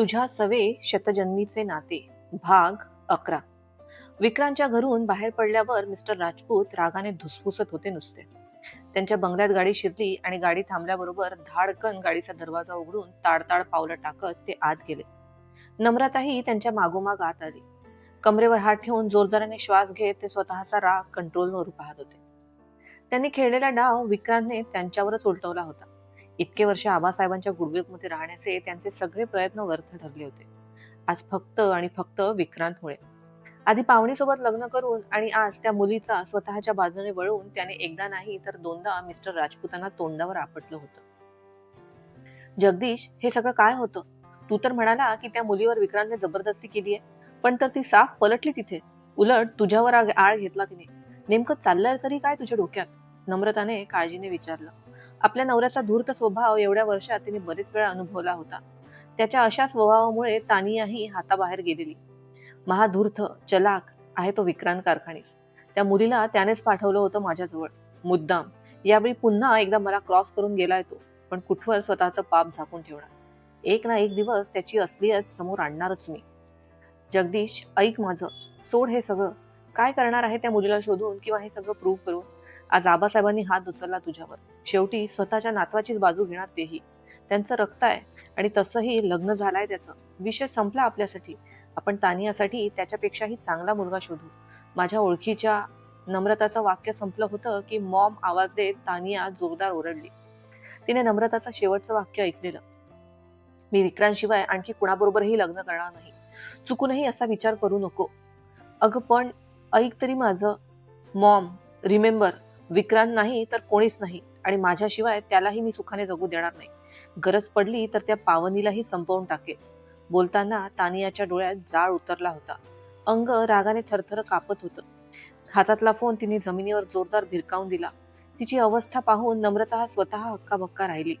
तुझ्या सवे शतजन्मीचे नाते. भाग अकरा. विक्रांतच्या घरून बाहेर पडल्यावर मिस्टर राजपूत रागाने धुसफुसत होते नुसते. त्यांच्या बंगल्यात गाडी शिरली आणि गाडी थांबल्याबरोबर धाडकन गाडीचा दरवाजा उघडून ताडताड पावलं टाकत ते आत गेले. नम्रताही त्यांच्या मागोमाग आत आली. कमरेवर हात ठेवून जोरदाराने श्वास घेत ते स्वतःचा राग कंट्रोलवर पाहत होते. त्यांनी खेळलेला डाव विक्रांतने त्यांच्यावरच उलटवला होता. इतके वर्ष आबासाहेबांच्या गुडविलमध्ये राहण्याचे त्यांचे सगळे प्रयत्न व्यर्थ ठरले होते. आज फक्त आणि फक्त विक्रांतमुळे आधी पाहुणीसोबत लग्न करून आणि आज त्या मुलीचा स्वतःच्या बाजूने वळून त्याने एकदा नाही तर दोनदा मिस्टर राजपूतांना तोंडावर आपटलं होतं. जगदीश हे सगळं काय होतं? तू तर म्हणाला की त्या मुलीवर विक्रांतने जबरदस्ती केली आहे पण तर ती साफ पलटली तिथे. उलट तुझ्यावर आग- आळ घेतला तिने. नेमकं चाललंय तरी काय तुझ्या डोक्यात? नम्रताने काळजीने विचारलं. आपल्या नवऱ्याचा धूर्त स्वभाव एवढ्या वर्षात तिने बरेच वेळा अनुभवला होता. त्याच्या अशा स्वभावामुळे तानियाही हाताबाहेर गेलेली. महाधूर्त चलाक आहे तो विक्रांत कारखानीस त्या मुलीला त्यानेच पाठवलं होतं माझ्याजवळ. मुद्दाम यावेळी पुन्हा एकदा मला क्रॉस करून गेलाय तो पण कुठवर स्वतःचं पाप झाकून ठेवणार? एक ना एक दिवस त्याची असलीयत समोर आणणारच मी. जगदीश ऐक माझं. सोड हे सगळं. काय करणार आहे त्या मुलीला शोधून किंवा हे सगळं प्रूव्ह करून? आज आबासाहेबांनी हात उचलला तुझ्यावर. शेवटी स्वतःच्या नातवाचीच बाजू घेणार तेही. त्यांचं रक्त आहे आणि तसंही लग्न झालंय त्याचं. विषय संपला आपल्यासाठी. आपण तानियासाठी त्याच्यापेक्षाही चांगला मुलगा शोधू. माझ्या ओळखीच्या नम्रताचं वाक्य संपलं होतं की मॉम आवाज देत तानिया जोरदार ओरडली. तिने नम्रताचं शेवटचं वाक्य ऐकलेलं. मी विक्रांतशिवाय आणखी कुणाबरोबरही लग्न करणार नाही. चुकूनही असा विचार करू नको. अगं पण ऐक तरी माझं. मॉम रिमेंबर विक्रांत नाही तर कोणीच नाही. आणि माझ्याशिवाय त्यालाही मी सुखाने जगू देणार नाही. गरज पडली तर त्या पावनीलाही संपवून टाकेल. बोलताना तानियाच्या डोळ्यात जाळ उतरला होता. अंग रागाने थरथर कापत होतं. हातातला फोन तिने जमिनीवर जोरदार भिरकावून दिला. तिची अवस्था पाहून नम्रता स्वतः हक्काबक्का राहिली.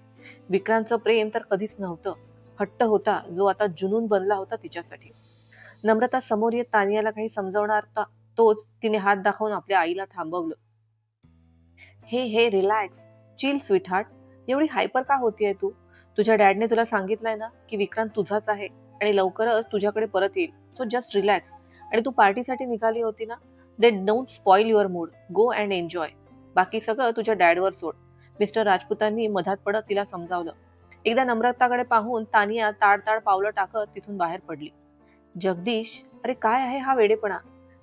विक्रांतचं प्रेम तर कधीच नव्हतं. हट्ट होता जो आता जुनून बनला होता तिच्यासाठी. नम्रता समोर येत तानियाला काही समजवणार तोच तिने हात दाखवून आपल्या आईला थांबवलं. हे हे रिलॅक्स चिल स्वीटहार्ट एवढी हायपर का होतीये तू? तुझ्या डॅडने तुला सांगितलंय ना की विक्रांत तुझाच आहे आणि लवकरच तुझ्याकडे परत येईल. सो जस्ट रिलॅक्स आणि तू पार्टीसाठी निघाली होती ना दे don't spoil your mood go and enjoy बाकी सगळं तुझ्या डॅडवर सोड. मिस्टर राजपूतांनी मधात पडत तिला समजावलं. एकदा नम्रताकडे पाहून तानिया ताड ताड पावलं टाकत तिथून बाहेर पडली. जगदीश अरे काय आहे हा वेडेपणा?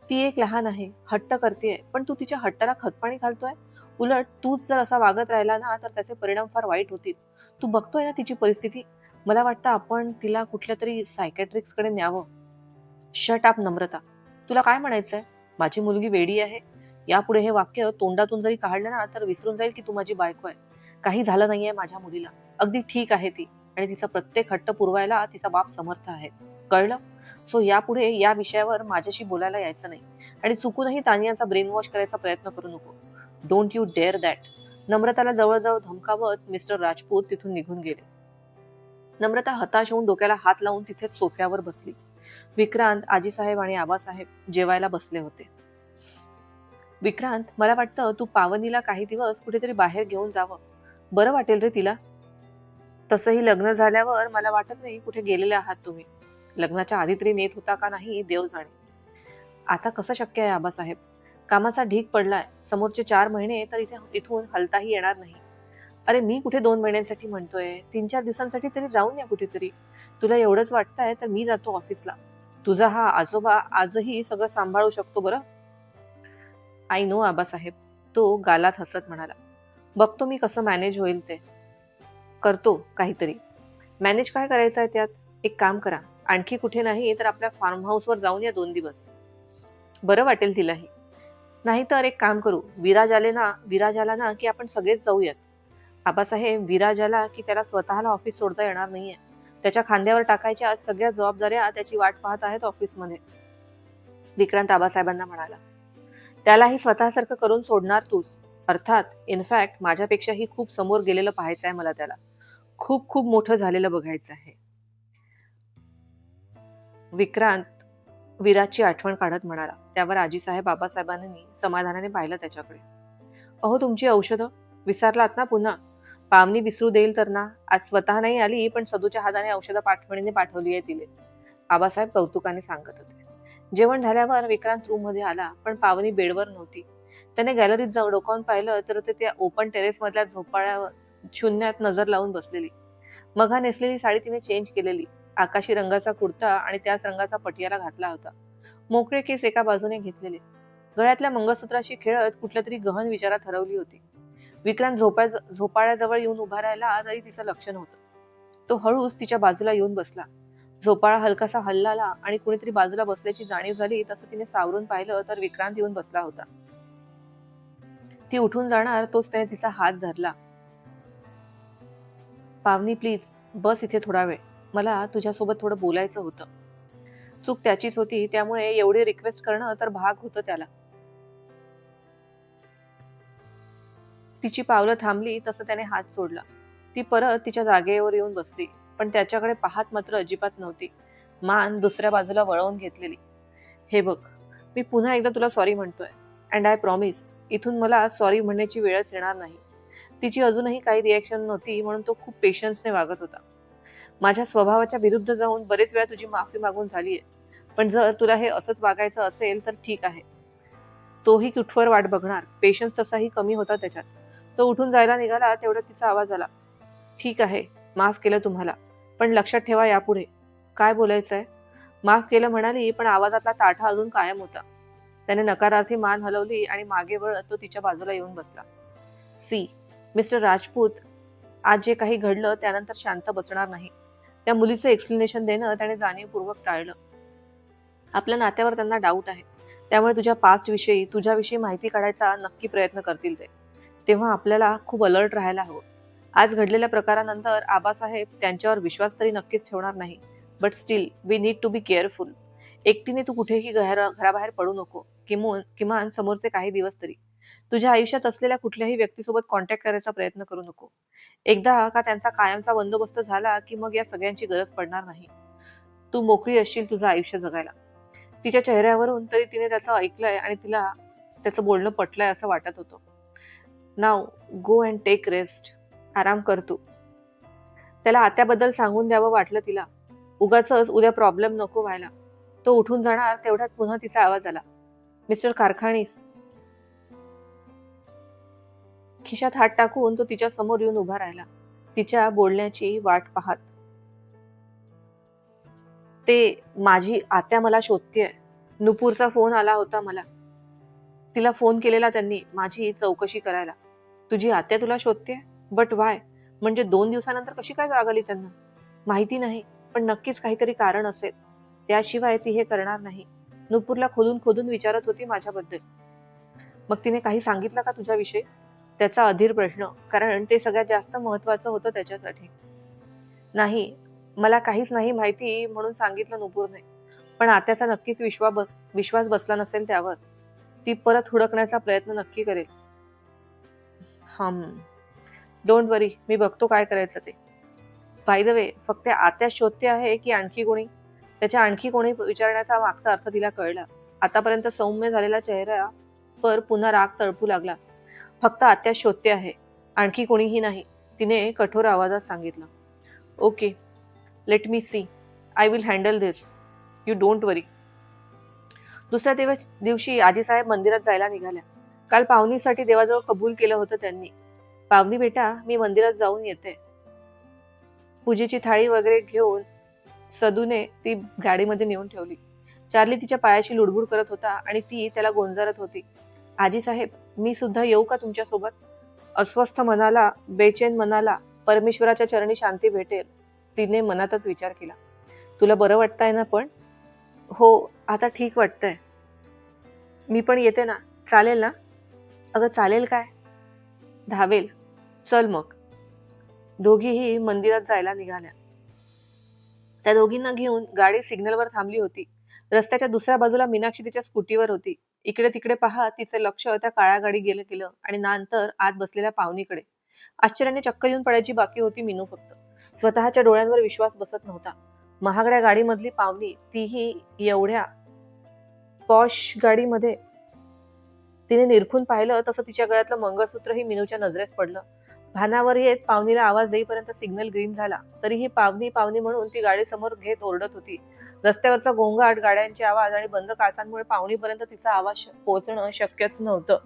ती एक लहान आहे हट्ट करतेय पण तू तिच्या हट्टाला खतपाणी घालतोय? उलट तूच जर असा वागत राहिला ना तर त्याचे परिणाम फार वाईट होतील. तू बघतोय ना तिची परिस्थिती? मला वाटतं आपण तिला कुठल्या तरी सायकॅट्रिक्सकडे न्यावं. शट आप नम्रता. तुला काय म्हणायचंय? माझी मुलगी वेडी आहे. यापुढे हे वाक्य तोंडातून जरी काढलं ना तर विसरून जाईल की तू माझी बायको आहे. काही झालं नाहीये माझ्या मुलीला. अगदी ठीक आहे ती. आणि तिचा प्रत्येक हट्ट पुरवायला तिचा बाप समर्थ आहे. कळलं? सो यापुढे या विषयावर माझ्याशी बोलायला यायचं नाही. आणि चुकूनही तानियाचा ब्रेन वॉश करायचा प्रयत्न करू नको. डोंट यू डेअर दॅट नम्रताला जवळजवळ धमकावत मिस्टर राजपूत तिथून निघून गेले. नम्रता हताश होऊन डोक्याला हात लावून तिथेच सोफ्यावर बसली. विक्रांत आजीसाहेब आणि आबासाहेब जेवायला बसले होते. विक्रांत मला वाटतं तू पावनीला काही दिवस कुठेतरी बाहेर घेऊन जावं. बरं वाटेल रे तिला. तसंही लग्न झाल्यावर मला वाटत नाही कुठे गेलेले आहात तुम्ही. लग्नाच्या आधी तरी नेत होता का नाही देव जाणे. आता कसं शक्य आहे आबासाहेब? कामाचा ढीक पडलाय. समोरचे चार महिने तर इथे इथून हलताही येणार नाही. अरे मी कुठे दोन महिन्यांसाठी म्हणतोय? तीन चार दिवसांसाठी तरी जाऊन या कुठेतरी. तुला एवढंच वाटतंय तर मी जातो ऑफिसला. तुझा हा आजोबा आजही सगळं सांभाळू शकतो बरं? I know Abasaheb. तो गालात हसत म्हणाला. बघतो मी कसं मॅनेज होईल ते. करतो काहीतरी. मॅनेज काय करायचं आहे त्यात? एक काम करा. आणखी कुठे नाही तर आपल्या फार्म हाऊसवर जाऊन या दोन दिवस. बरं वाटेल तिलाही. नाहीतर एक काम करू विराज आले ना विराज आला ना की आपण सगळेच जाऊयात. आबासाहेब विराज आला की त्याला स्वतःला ऑफिस सोडता येणार नाहीये. त्याच्या खांद्यावर टाकायच्या सगळ्या जबाबदाऱ्या त्याची वाट पाहत आहेत ऑफिसमध्ये विक्रांत आबासाहेबांना म्हणाला त्यालाही स्वतःसारखं करून सोडणार तूच. अर्थात इनफॅक्ट माझ्यापेक्षाही खूप समोर गेलेलं पाहायचं आहे मला त्याला. खूप खूप मोठं झालेलं बघायचं आहे. विक्रांत विराजची आठवण काढत म्हणाला त्यावर आजीसाहेब बाबासाहेबांनी समाधानाने पाहिलं त्याच्याकडे. अहो तुमची औषधं? विसरलात ना पुन्हा? पावनी विसरू देईल तर ना? आज स्वतः नाही आली पण सदूच्या हाताने औषधं पाठवणीने पाठवली आहे तिले. बाबासाहेब कौतुकाने सांगत होते. जेवण झाल्यावर विक्रांत रूममध्ये आला पण पावनी बेडवर नव्हती. त्याने गॅलरीत जाऊन डोकावून पाहिलं तर ते त्या ओपन टेरेस मधल्या झोपाळ्यावर शून्यात नजर लावून बसलेली. मघा नेसलेली साडी तिने चेंज केलेली. आकाशी रंगाचा कुर्ता आणि त्याच रंगाचा पटियाला घातला होता. मोकळे केस एका बाजूने घेतलेले. गळ्यातल्या मंगळसूत्राशी खेळत कुठल्या तरी गहन विचारात हरवली होती. विक्रांत झोपाय झोपाळ्याजवळ येऊन उभा राहिला तरी तिचं लक्ष नव्हतं तो हळूच तिच्या बाजूला येऊन बसला. झोपाळा हलकासा हल्लाला आणि कुणीतरी बाजूला बसल्याची जाणीव झाली तसं तिने सावरून पाहिलं तर विक्रांत येऊन बसला होता. ती उठून जाणार तोच त्याने तिचा हात धरला. पावनी प्लीज बस इथे थोडा वेळ. मला तुझ्यासोबत थोडं बोलायचं होतं. चूक त्याचीच होती त्यामुळे एवढी रिक्वेस्ट करणं तर भाग होतं त्याला. तिची पावलं थांबली तसं त्याने हात सोडला. ती परत तिच्या जागेवर येऊन बसली पण त्याच्याकडे पाहत मात्र अजिबात नव्हती. मान दुसऱ्या बाजूला वळवून घेतलेली. हे बघ मी पुन्हा एकदा तुला सॉरी म्हणतोय. अँड आय प्रॉमिस इथून मला सॉरी म्हणण्याची वेळच येणार नाही. तिची अजूनही काही रिॲक्शन नव्हती म्हणून तो खूप पेशन्सने वागत होता. माझ्या स्वभावाच्या विरुद्ध जाऊन बरेच वेळा तुझी माफी मागून झालीये. पण जर तुला हे असंच वागायचं असेल तर ठीक आहे. तोही कुठवर वाट बघणार. पेशन्स तसाही कमी होता त्याच्यात. तो उठून जायला निघाला तेवढा तिचा आवाज आला. ठीक आहे माफ केलं तुम्हाला पण लक्षात ठेवा यापुढे. काय बोलायचंय? माफ केलं म्हणाली पण आवाजातला ताठा अजून कायम होता. त्याने नकारार्थी मान हलवली आणि मागे वळत तो तिच्या बाजूला येऊन बसला. सी मिस्टर राजपूत आज जे काही घडलं त्यानंतर शांत बसणार नाही. त्या मुलीचं एक्सप्लेनेशन देणं त्याने जाणीवपूर्वक टाळलं. आपल्या नात्यावर त्यांना डाऊट आहे. त्यामुळे तुझ्या पास्ट विषयी तुझ्याविषयी माहिती काढायचा नक्की प्रयत्न करतील ते. तेव्हा आपल्याला खूप अलर्ट राहायला हवं. आज घडलेल्या प्रकारानंतर आबासाहेब त्यांच्यावर विश्वास तरी नक्कीच ठेवणार नाही. But still we need to be careful एकटीने तू कुठेही घराबाहेर पडू नको. किमान किमान समोरचे काही दिवस तरी. तुझ्या आयुष्यात असलेल्या कुठल्याही व्यक्तीसोबत कॉन्टॅक्ट करायचा प्रयत्न करू नको. एकदा का त्यांचा कायमचा बंदोबस्त झाला की मग या सगळ्यांची गरज पडणार नाही. तू मोकळी असशील तुझं आयुष्य जगायला. तिच्या चेहऱ्यावरून तरी तिने त्याचं ऐकलंय आणि तिला त्याचं बोलणं पटलंय असं वाटत होतं. Now go and take rest. आराम कर तू. त्याला आत्याबद्दल सांगून द्यावं वाटलं तिला. उगाच उद्या प्रॉब्लेम नको व्हायला. तो उठून जाणार तेवढ्यात पुन्हा तिचा आवाज आला. मिस्टर कारखानीस. खिशात हात टाकून तो तिच्या समोर येऊन उभा राहिला. तिच्या बोलण्याची वाट पाहत. ते माझी आत्या मला शोधतेय. नुपूरचा फोन आला होता मला. तिला फोन केलेला त्यांनी माझी चौकशी करायला. तुझी आत्या तुला शोधते बट वाय म्हणजे दोन दिवसानंतर कशी काय जाग आली त्यांना? माहिती नाही पण नक्कीच काहीतरी कारण असेल. त्याशिवाय ती हे करणार नाही. नुपूरला खोदून खोदून विचारत होती माझ्याबद्दल. मग तिने काही सांगितलं का तुझ्याविषयी? त्याचा अधीर प्रश्न कारण ते सगळ्यात जास्त महत्वाचं होतं त्याच्यासाठी. नाही मला काहीच नाही माहिती म्हणून सांगितलं नुपूरने. पण आत्याचा नक्कीच विश्वास बस विश्वास बसला नसेल त्यावर. ती परत हुडकण्याचा प्रयत्न नक्की करेल. हम डोंट वरी मी बघतो काय करायचं ते. बाय द वे फक्त आत्या शोधते आहे की आणखी कोणी? त्याच्या आणखी कोणी विचारण्याचा मागचा अर्थ तिला कळला. आतापर्यंत सौम्य झालेला चेहऱ्यावर पुन्हा राग तळपू लागला. फक्त आत्या शोधते आहे. आणखी कोणीही नाही. तिने कठोर आवाजात सांगितलं. Okay let me see I will handle this you don't worry दुसऱ्या दिवस दिवशी आजीसाहेब मंदिरात जायला निघाल्या. काल पाहुणीसाठी देवाजवळ कबूल केलं होतं त्यांनी. पावनी बेटा मी मंदिरात जाऊन येते. पूजेची थाळी वगैरे घेऊन सदूने ती गाडीमध्ये नेऊन ठेवली. चार्ली तिच्या पायाशी लुडबुड करत होता आणि ती त्याला गोंजारत होती. आजी साहेब मी सुद्धा येऊ का तुमच्यासोबत अस्वस्थ मनाला बेचैन मनाला परमेश्वराच्या चरणी शांती भेटेल. तिने मनातच विचार केला. तुला बरं वाटतंय ना पण? हो आता ठीक वाटतंय. मी पण येते ना. चालेल ना? अगं चालेल काय? धावेल. चल मग. दोघीही मंदिरात जायला निघाल्या. त्या दोघींना घेऊन गाडी सिग्नलवर थांबली होती. रस्त्याच्या दुसऱ्या बाजूला मीनाक्षी तिच्या स्कूटीवर होती. इकडे तिकडे पहा तिचं लक्ष त्या काळ्या गाडी गेलं गेलं आणि नंतर आत बसलेल्या पाहुणीकडे. आश्चर्याने चक्कर येऊन पडायची बाकी होती मीनू फक्त. स्वतःच्या डोळ्यांवर विश्वास बसत नव्हता. महागड्या गाडीमधली पावनी तीही एवढ्या पॉश गाडीमध्ये तिने निरखून पाहिलं तसं तिच्या गळ्यातलं मंगळसूत्रही मिनूच्या नजरेस पडलं. भानावर येत पावनीला आवाज देईपर्यंत सिग्नल ग्रीन झाला. तरीही पावनी पावनी म्हणून ती गाडी समोर घेत ओरडत होती. रस्त्यावरचा गोंगाट गाड्यांचे आवाज आणि बंद काचांमुळे पावणीपर्यंत तिचा आवाज पोहोचणं शक्यच नव्हतं.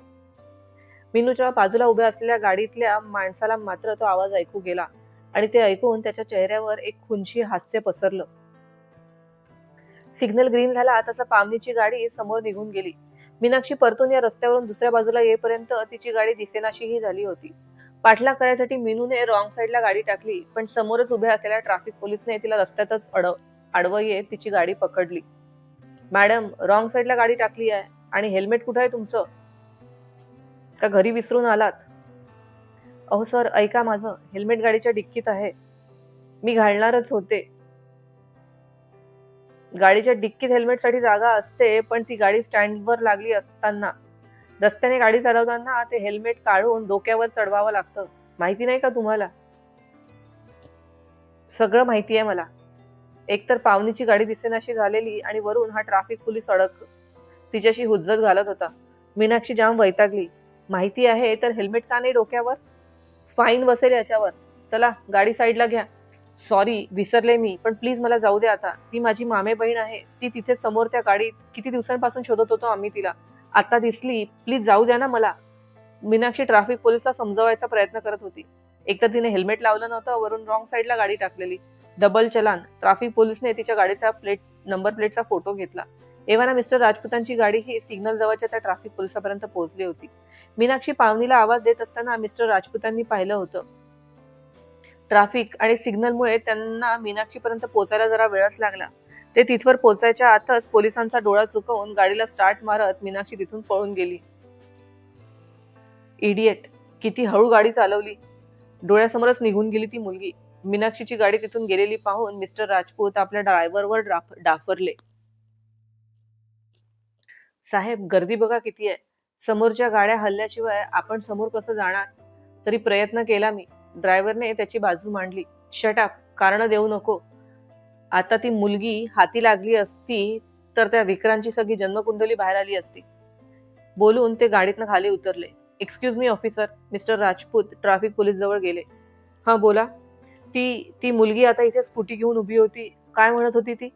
मिनूच्या बाजूला उभ्या असलेल्या गाडीतल्या माणसाला मात्र तो आवाज ऐकू गेला. आणि ते ऐकून त्याच्या चेहऱ्यावर एक खुंची हास्य पसरलं. सिग्नल ग्रीन झाला तसा पावनीची गाडी समोर निघून गेली. मीनाक्षी परतून या रस्त्यावरून दुसऱ्या बाजूला येईपर्यंत तिची गाडी दिसेनाशीही झाली होती. पाठलाग करायसाठी मीनूने रॉंग साईडला गाडी टाकली पण समोरच उभ्या असलेल्या ट्रॅफिक पोलिसने तिला रस्त्यातच अड आडवं येत तिची गाडी पकडली. मॅडम रॉंग साईडला गाडी टाकली आहे आणि हेल्मेट कुठं आहे तुमचं? का घरी विसरून आलात? अहो सर ऐका माझं. हेल्मेट गाडीच्या डिक्कीत आहे. मी घालणारच होते. गाडीच्या डिक्कीत हेल्मेटसाठी जागा असते पण ती गाडी स्टँडवर लागली असताना. रस्त्याने गाडी चालवताना ते हेल्मेट काढून डोक्यावर चढवावं लागतं. माहिती नाही का तुम्हाला? सगळं माहिती आहे मला. एकतर पावनीची गाडी दिसेनाशी झालेली आणि वरून हा ट्रॅफिक पोलीस अडक तिच्याशी हुज्जत घालत होता. मीनाक्षी जाम वैतागली. माहिती आहे तर हेल्मेट का नाही डोक्यावर? फाईन बसेल याच्यावर. चला गाडी साईडला घ्या. सॉरी विसरले मी पण प्लीज मला जाऊ दे आता. ती माझी मामे बहीण आहे ती तिथे समोर त्या गाडीत किती दिवसांपासून शोधत होतो आम्ही तिला. आता दिसली प्लीज जाऊ द्या ना मला. मीनाक्षी ट्रॅफिक पोलिसला समजवायचा प्रयत्न करत होती. एकतर तिने हेल्मेट लावलं नव्हतं वरून रॉंग साईडला गाडी टाकलेली. डबल चलान ट्रॅफिक पोलिसने तिच्या गाडीचा प्लेट नंबर प्लेटचा फोटो घेतला. एव्हाना मिस्टर राजपूतांची गाडी ही सिग्नल जवळच्या त्या ट्रॅफिक पोलिसापर्यंत पोहोचली होती. मीनाक्षी पावनीला आवाज देत असताना मिस्टर राजपूतांनी पाहिलं होतं. ट्रॅफिक आणि सिग्नलमुळे त्यांना मीनाक्षीपर्यंत पोहोचायला जरा वेळच लागला. ते तिथवर पोहोचायच्या आतच पोलिसांचा डोळा चुकवून गाडीला स्टार्ट मारत मीनाक्षी तिथून पळून गेली. इडियट किती हळू गाडी चालवली. डोळ्यासमोरच निघून गेली ती मुलगी. मीनाक्षीची गाडी तिथून गेलेली पाहून मिस्टर राजपूत आपल्या ड्रायव्हरवर डाफ डाफरले. साहेब गर्दी बघा किती आहे. समोरच्या गाड्या हल्ल्याशिवाय आपण समोर कसं जाणार? तरी प्रयत्न केला मी. ड्रायव्हरने त्याची बाजू मांडली. शटाप कारण देऊ नको. आता ती मुलगी हाती लागली असती तर त्या विक्रांची सगळी जन्मकुंडली बाहेर आली असती. बोलून ते गाडीतनं खाली उतरले. Excuse me officer mister Rajput traffic police जवळ गेले. हां बोला. ती ती मुलगी आता इथे स्कूटी घेऊन उभी होती. काय म्हणत होती ती?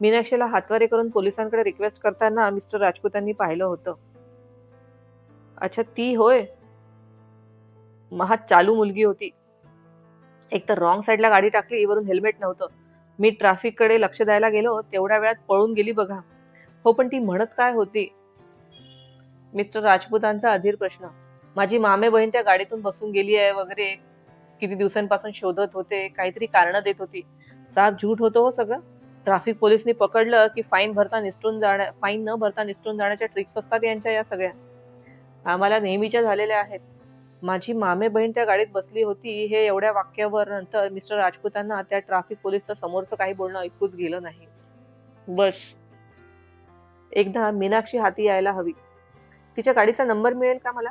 मीनाक्षीला हातवारे करून पोलिसांकडे रिक्वेस्ट करताना मिस्टर राजपूतांनी पाहिलं होतं. अच्छा ती होय. महा चालू मुलगी होती. एक तर रॉंग साईडला गाडी टाकली वरून हेल्मेट नव्हतं. मी ट्रॅफिककडे लक्ष द्यायला गेलो तेवढ्या वेळात पळून गेली बघा. हो पण ती म्हणत काय होती? मिस्टर राजपूतांचा अधीर प्रश्न. माझी मामे बहीण त्या गाडीतून बसून गेली आहे वगैरे. किती दिवसांपासून शोधत होते काहीतरी कारण देत होती. साफ झूट होतो हो सगळं. ट्रॅफिक पोलिसनी पकडलं की फाईन भरता निसटून जाण्या फाईन न भरता निसटून जाण्याच्या ट्रिक्स असतात यांच्या या सगळ्या. आम्हाला नेहमीच्या झालेल्या आहेत. माझी मामे बहीण त्या गाडीत बसली होती हे एवढ्या वाक्यावर नंतर मिस्टर राजपूतांना त्या ट्रॅफिक पोलिसचं समोरचं काही बोलणं ऐकूच गेलं नाही. बस. एकदा मीनाक्षी हाती यायला हवी. तिच्या गाडीचा नंबर मिळेल का मला?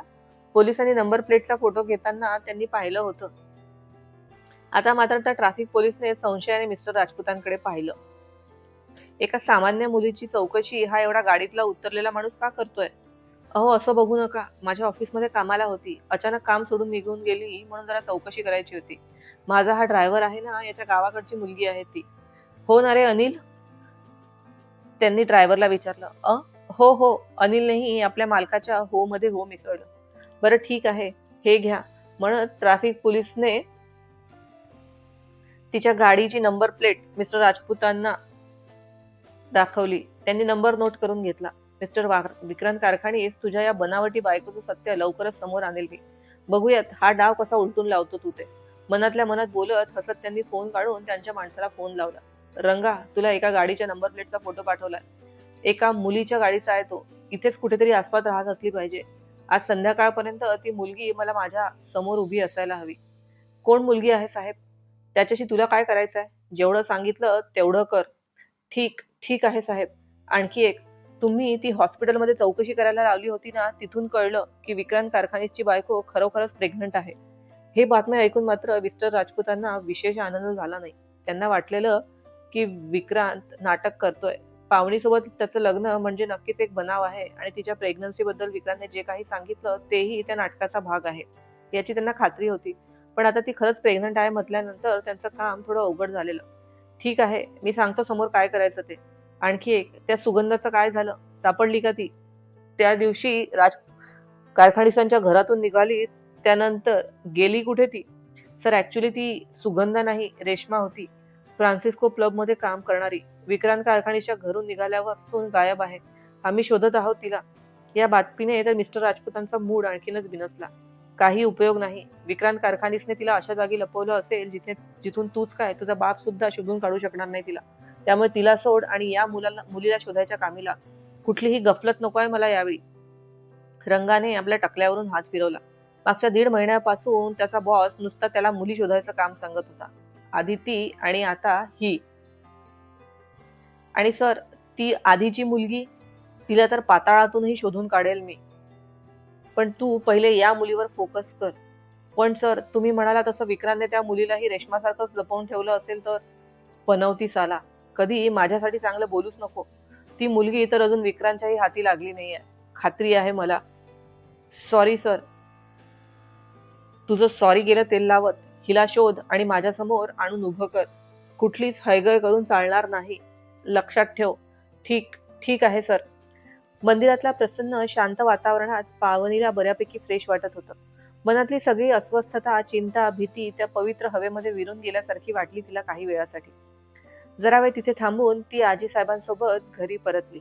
पोलिसांनी नंबर प्लेटचा फोटो घेताना त्यांनी पाहिलं होतं. आता मात्र त्या ट्रॅफिक पोलिसने संशयाने मिस्टर राजपूतांकडे पाहिलं. एका सामान्य मुलीची चौकशी हा एवढा गाडीतला उतरलेला माणूस का करतोय? अहो असं बघू नका. माझ्या ऑफिसमध्ये कामाला होती. अचानक काम सोडून निघून गेली म्हणून जरा चौकशी करायची होती. माझा हा ड्रायव्हर आहे ना याच्या गावाकडची मुलगी आहे ती. हो ना रे अनिल? त्यांनी ड्रायव्हरला विचारलं. अ? हो हो. अनिलनेही आपल्या मालकाच्या हो मध्ये हो मिसळलं. बरं ठीक आहे. हे घ्या. म्हणत ट्रॅफिक पोलिसने तिच्या गाडीची नंबर प्लेट मिस्टर राजपूतांना दाखवली. त्यांनी नंबर नोट करून घेतला. मिस्टर विक्रांत कारखानीस तुझ्या या बनावटी बायकोचं सत्य लवकरच समोर आणेल मी. बघूयात हा डाव कसा उलटून लावतो तू ते. मनातल्या मनात बोलत हसत त्यांनी फोन काढून त्यांच्या माणसाला फोन लावला. रंगा तुला एका गाडीच्या नंबर प्लेटचा फोटो पाठवलाय. एका मुलीच्या गाडीचा आहे तो. इथेच कुठेतरी आसपास राहत असली पाहिजे. आज संध्याकाळपर्यंत ती मुलगी मला माझ्यासमोर उभी असायला हवी. कोण मुलगी आहे साहेब? त्याच्याशी तुला काय करायचं आहे जेवढं सांगितलं तेवढं कर. ठीक ठीक आहे साहेब. आणखी एक तुम्ही ती हॉस्पिटलमध्ये चौकशी करायला लावली होती ना तिथून कळलं की विक्रांत कारखानेची बायको खरोखरच प्रेग्नंट आहे. हे बातम्या ऐकून मात्र मिस्टर राजपूतांना विशेष आनंद झाला नाही. त्यांना वाटलेलं की विक्रांत नाटक करतोय. पावणीसोबत त्याचं लग्न म्हणजे नक्कीच एक बनाव आहे आणि तिच्या प्रेग्नन्सी बद्दल विक्रांतने जे काही सांगितलं तेही त्या नाटकाचा भाग आहे. याची त्यांना खात्री होती. पण आता ती खरंच प्रेग्नंट आहे म्हटल्यानंतर त्यांचं काम थोडं अवघड झालेलं. ठीक आहे मी सांगतो समोर काय करायचं ते. आणखी एक त्या सुगंधाचं काय झालं? सापडली का ती? त्या दिवशी राज कारखानिसांच्या घरातून निघाली त्यानंतर गेली कुठे ती? सर ऍक्च्युली ती सुगंधा नाही रेश्मा होती. फ्रान्सिस्को क्लबमध्ये काम करणारी. विक्रांत कारखानीच्या घरून निघाल्यावर सून गायब आहे. आम्ही शोधत आहोत तिला. या बातमीने तर मिस्टर राजपूतांचा मूड आणखीनच बिनसला. काही उपयोग नाही. विक्रांत कारखानीसने तिला अशा जागी लपवलं असेल जिथे जिथून तूच काय तुझा बाप सुद्धा शोधून काढू शकणार नाही तिला. त्यामुळे तिला सोड आणि या मुलाला मुलीला शोधायच्या कामीला. कुठलीही गफलत नको आहे मला यावेळी. रंगाने आपल्या टकल्यावरून हात फिरवला. मागच्या दीड महिन्यापासून त्याचा बॉस नुसता त्याला मुली शोधायचं काम सांगत होता. आधी ती आणि आता ही. आणि सर ती आधीची मुलगी तिला तर पाताळातूनही शोधून काढेल मी. पण तू पहिले या मुलीवर फोकस कर. पण सर तुम्ही म्हणाला तसं विक्रांतने त्या मुलीलाही रेशमासारखंच लपवून ठेवलं असेल तर? पनवती साला कधी माझ्यासाठी चांगलं बोलूच नको. ती मुलगी तर अजून विक्रांतच्याही हाती लागली नाही आहे खात्री आहे मला. सॉरी सर तुझं सॉरी गेलं तेल लावत. हिला शोध आणि माझ्यासमोर आणून उभं कर. कुठलीच हयगय करून चालणार नाही. लक्षात ठेव. ठीक ठीक आहे सर मंदिरातल्या प्रसन्न शांत वातावरणात पावनीला बऱ्यापैकी फ्रेश वाटत होतं. मनातली सगळी अस्वस्थता चिंता भीती त्या पवित्र हवेमध्ये विरून गेल्यासारखी वाटली तिला काही वेळासाठी. जरा वेळ तिथे थांबून ती आजी साहेबांसोबत घरी परतली.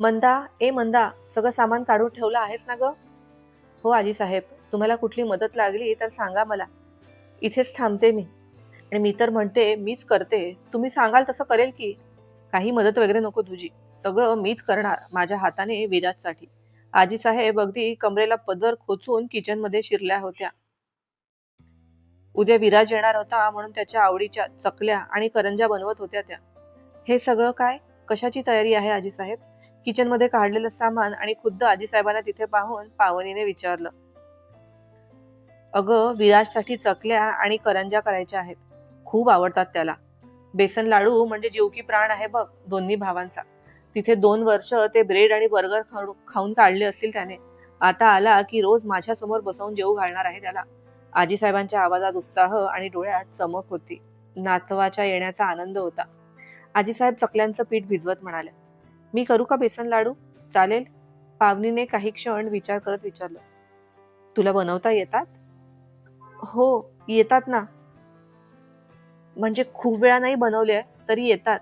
मंदा ए मंदा सगळं सामान काढून ठेवलं आहेस ना ग? हो आजी साहेब तुम्हाला कुठली मदत लागली तर सांगा मला. इथेच थांबते मी. आणि मी तर म्हणते मीच करते. तुम्ही सांगाल तसं करेल की. काही मदत वगैरे नको तुझी. सगळं मीच करणार माझ्या हाताने विराजसाठी. आजी साहेब अगदी कमरेला पदर खोचून किचनमध्ये शिरल्या होत्या. उद्या विराज येणार होता म्हणून त्याच्या आवडीच्या चकल्या आणि करंजा बनवत होत्या त्या. हे सगळं काय? कशाची तयारी आहे आजीसाहेब? किचनमध्ये काढलेलं सामान आणि खुद्द आजीसाहेबांना तिथे पाहून पावनीने विचारलं. अगं विराजसाठी चकल्या आणि करंजा करायच्या आहेत. खूप आवडतात त्याला. बेसन लाडू म्हणजे जीव की प्राण आहे बघ दोन्ही भावांचा. तिथे दोन वर्ष ते ब्रेड आणि बर्गर खाऊन काढले असतील त्याने. आता आला की रोज माझ्यासमोर बसवून जेवू घालणार आहे त्याला. आजी साहेबांच्या आवाजात उत्साह आणि डोळ्यात चमक होती. नातवाच्या येण्याचा आनंद होता. आजीसाहेब चकल्यांचं पीठ भिजवत म्हणाले मी करू का बेसन लाडू? चालेल. पावनीने काही क्षण विचार करत विचारलं तुला बनवता येतात? हो येतात ना. म्हणजे खूप वेळा नाही बनवले तरी येतात.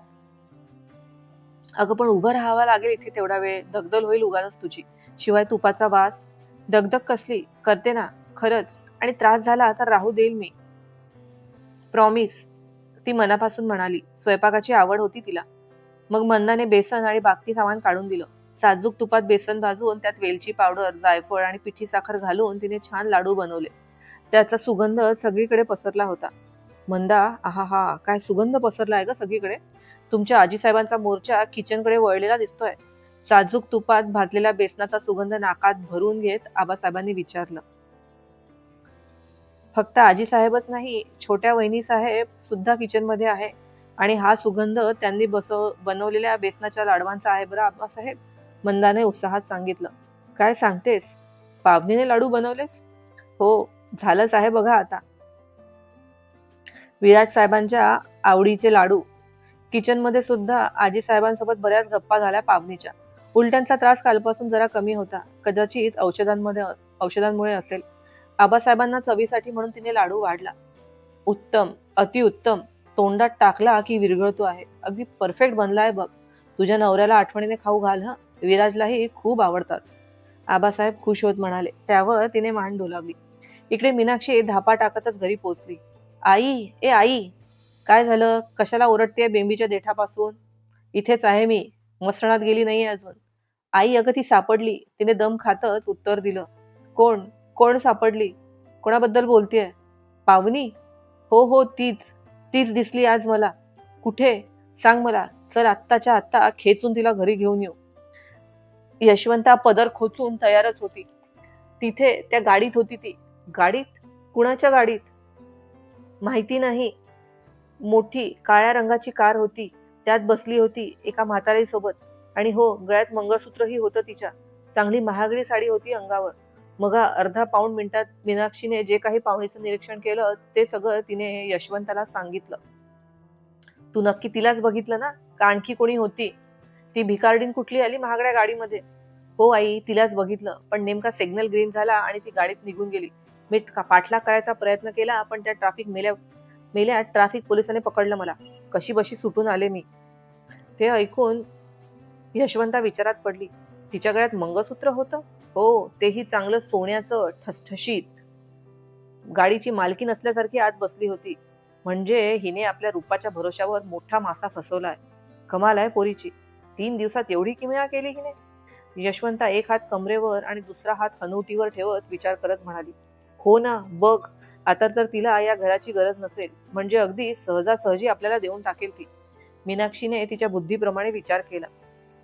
अगं पण उभं राहावं लागेल इथे तेवढा वेळ. दगदल होईल उगाच तुझी. शिवाय तुपाचा वास. दगदग कसली? करते ना. खरंच. आणि त्रास झाला तर राहू देईल मी. प्रॉमिस ती मनापासून म्हणाली. स्वयंपाकाची आवड होती तिला. मग मंदाने बेसन आणि बाकी सामान काढून दिलं. साजूक तुपात बेसन भाजून त्यात वेलची पावडर जायफळ आणि पिठी साखर घालून तिने छान लाडू बनवले. त्याचा सुगंध सगळीकडे पसरला होता. मंदा आहा हा काय सुगंध पसरला आहे ग सगळीकडे? तुमच्या आजी साहेबांचा मोर्चा किचनकडे वळलेला दिसतोय. साजूक तुपात भाजलेला बेसनाचा सुगंध नाकात भरून घेत आबासाहेबांनी विचारलं. फक्त आजी साहेबच नाही छोट्या वहिनी साहेब सुद्धा किचनमध्ये आहे. आणि हा सुगंध त्यांनी बसव बनवलेल्या बेसनाच्या लाडवांचा आहे बरं आबासाहेब मंदाने उत्साहात सांगितलं. काय सांगतेस? पावनीने लाडू बनवलेस? हो झालंच आहे बघा आता. विराज साहेबांच्या आवडीचे लाडू. किचनमध्ये सुद्धा आजी साहेबांसोबत बऱ्याच गप्पा झाल्या पावनीच्या. उलट्यांचा त्रास कालपासून जरा कमी होता. कदाचित औषधांमध्ये औषधांमुळे असेल. आबासाहेबांना चवीसाठी म्हणून तिने लाडू वाढला. उत्तम अतिउत्तम तोंडात टाकला की विरघळतो आहे. अगदी परफेक्ट बनलाय बघ. तुझ्या नवऱ्याला आठवणीने खाऊ घाल ह? विराजलाही खूप आवडतात. आबासाहेब खुश होत म्हणाले. त्यावर तिने मान डोलावली. इकडे मीनाक्षी धापा टाकतच घरी पोचली आई ए आई काय झालं? कशाला ओरडतेय बेंबीच्या देठापासून? इथेच आहे मी. मसणात गेली नाहीये अजून. आई अगं ती सापडली. तिने दम खातच उत्तर दिलं. कोण? कोण सापडली? कोणाबद्दल बोलतेय? पावनी? हो हो तीच. तीच दिसली आज मला. कुठे? सांग मला. चल आत्ताच्या आत्ता खेचून तिला घरी घेऊन येऊ. यशवंता पदर खोचून तयारच होती. तिथे त्या गाडीत होती ती. गाडीत? कुणाच्या गाडीत? माहिती नाही. मोठी काळ्या रंगाची कार होती. त्यात बसली होती एका म्हातारी सोबत आणि हो गळ्यात मंगळसूत्रही होतं तिच्या. चांगली महागडी साडी होती अंगावर. मग अर्धा पाऊण मिनिटात मीनाक्षीने जे काही पाहुणीचं निरीक्षण केलं ते सगळं तिने यशवंताला सांगितलं. तू नक्की तिलाच बघितलं ना? का आणखी कोणी होती? ती भिकारडीन कुठली आली महागड्या गाडीमध्ये? हो आई तिलाच बघितलं. पण नेमका सिग्नल ग्रीन झाला आणि ती गाडीत निघून गेली. मी का- पाठलाग करायचा प्रयत्न केला पण त्या ट्रॅफिक मेल्या मेल्या ट्रॅफिक पोलिसाने पकडलं मला. कशी बशी सुटून आले मी. ते ऐकून यशवंता विचारात पडली. तिच्या गळ्यात मंगळसूत्र होतं? हो तेही चांगलं सोन्याचं ठसठशीत. गाडीची मालकी नसल्यासारखी आत बसली होती. म्हणजे हिने आपल्या रूपाच्या भरोशावर मोठा मासा फसवलाय. कमाल आहे पोरीची. तीन दिवसात एवढी किमया केली हिने? यशवंता एक हात कमरेवर आणि दुसरा हात हनुटीवर ठेवत विचार करत म्हणाली हो ना बघ. आता तर तिला या घराची गरज नसेल. म्हणजे अगदी सहजासहजी आपल्याला देऊन टाकेल ती. मीनाक्षीने तिच्या बुद्धीप्रमाणे विचार केला.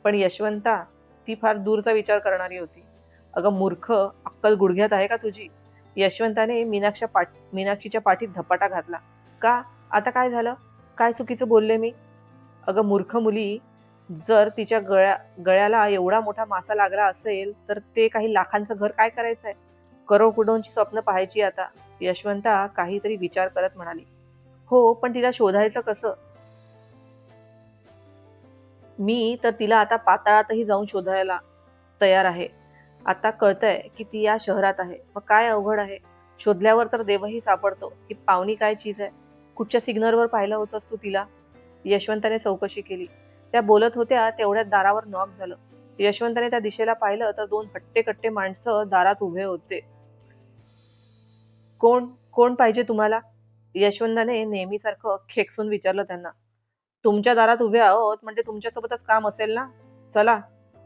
पण यशवंता ती फार दूरचा विचार करणारी होती. अगं मूर्ख अक्कल गुडघ्यात आहे का तुझी? यशवंताने मीनाक्षा पाठ मीनाक्षीच्या पाठीत धपाटा घातला. का? आता काय झालं? काय चुकीचं बोलले मी? अगं मूर्ख मुली जर तिच्या गळ्या गळ्याला एवढा मोठा मासा लागला असेल तर ते काही लाखांचं घर काय करायचं आहे करोडोंची स्वप्न पाहायची आता. यशवंता काहीतरी विचार करत म्हणाली. हो पण तिला शोधायचं कसं? मी तर तिला आता पाताळातही जाऊन शोधायला तयार आहे. आता कळतंय की ती या शहरात आहे. मग काय अवघड आहे? शोधल्यावर तर देवही सापडतो की पाहुणी काय चीज आहे? कुठच्या सिग्नलवर पाहिलं होतंस तू तिला? यशवंताने चौकशी केली. त्या बोलत होत्या तेवढ्यात दारावर नॉक झालं. यशवंताने त्या दिशेला पाहिलं तर दोन हट्टे कट्टे माणसं दारात उभे होते. कोण कोण पाहिजे तुम्हाला? यशवंताने नेहमीसारखं खेकसून विचारलं त्यांना. तुमच्या दारात उभे आहोत म्हणजे तुमच्यासोबतच काम असेल ना? चला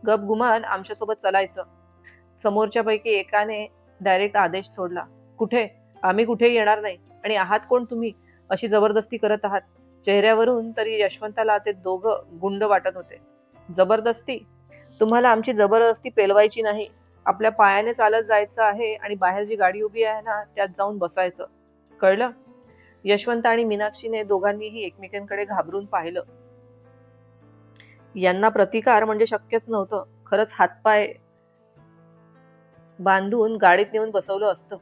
गप गुमान आमच्यासोबत चलायचं. समोरच्या पैकी एकाने डायरेक्ट आदेश सोडला. कुठे? आम्ही कुठे येणार नाही. आणि आहात कोण तुम्ही? अशी जबरदस्ती करत आहात. चेहऱ्यावरून तरी यशवंताला ते दोघं गुंड वाटत होते. जबरदस्ती? तुम्हाला आमची जबरदस्ती पेलवायची नाही. आपल्या पायाने चालत जायचं आहे आणि बाहेर जी गाडी उभी आहे ना त्यात जाऊन बसायचं. कळलं? यशवंत आणि मीनाक्षीने दोघांनीही एकमेकांकडे घाबरून पाहिलं. यांना प्रतिकार म्हणजे शक्यच नव्हतं. खरंच हातपाय बांधून गाडीत नेऊन बसवलं असतं.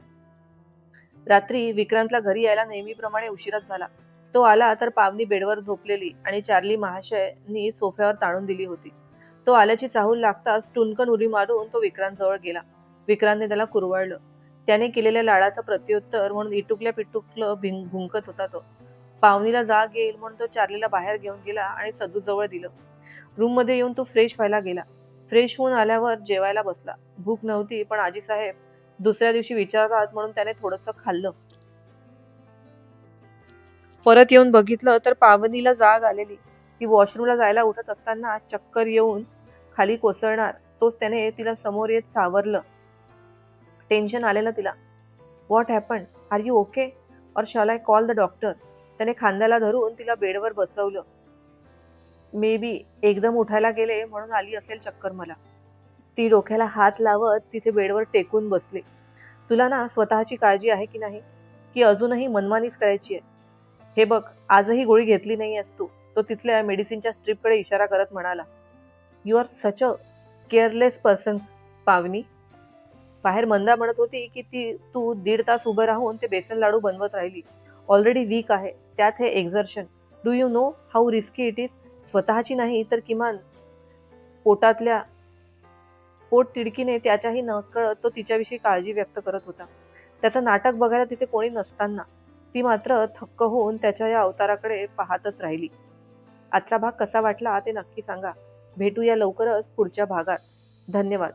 रात्री विक्रांतला घरी यायला नेहमीप्रमाणे उशीरच झाला. तो आला तर पावनी बेडवर झोपलेली आणि चार्ली महाशयनी सोफ्यावर ताणून दिली होती. तो आल्याची चाहूल लागताच टुनकन उडी मारून तो विक्रांत जवळ गेला. विक्रांतने त्याला कुरवाळलं. त्याने केलेल्या लाडाचं प्रत्युत्तर म्हणून इटुकल्या पिटुकलं भिं भुंकत होता तो. पावनीला जाग येईल म्हणून तो चार्लीला बाहेर घेऊन गेला आणि सदू जवळ दिलं. रूममध्ये येऊन तो फ्रेश व्हायला गेला. फ्रेश होऊन आल्यावर जेवायला बसला. भूक नव्हती पण आजी साहेब दुसऱ्या दिवशी विचारतात म्हणून त्याने थोडस खाल्लं. परत येऊन बघितलं तर पावनीला जाग आलेली. ती वॉशरूमला जायला उठत असताना चक्कर येऊन खाली कोसळणार तोच त्याने तिला समोर येत सावरलं. टेन्शन आलेलं तिला. What happen are you okay or shall I call the doctor त्याने खांद्याला धरून तिला बेडवर बसवलं. मे बी एकदम उठायला गेले म्हणून आली असेल चक्कर मला. ती डोक्याला हात लावत तिथे बेडवर टेकून बसली. तुला ना स्वतःची काळजी आहे की नाही? की अजूनही मनमानीच करायची आहे? हे बघ आजही गोळी घेतली नाही आहेस तू. तो तिथल्या मेडिसिनच्या स्ट्रीपकडे इशारा करत म्हणाला. You are such a careless person Pavani. बाहेर मंदा म्हणत होती की ती तू दीड तास उभं राहून ते बेसन लाडू बनवत राहिली. ऑलरेडी वीक आहे. त्यात हे exertion do you know how risky it is स्वतःची नाही तर किमान पोटातल्या पोट तिडकीने त्याच्याही नकळत तो तिच्याविषयी काळजी व्यक्त करत होता. त्याचं नाटक बघायला तिथे कोणी नसताना ती मात्र थक्क होऊन त्याच्या या अवताराकडे पाहतच राहिली. आजचा भाग कसा वाटला ते नक्की सांगा. भेटूया लवकरच पुढच्या भागात. धन्यवाद.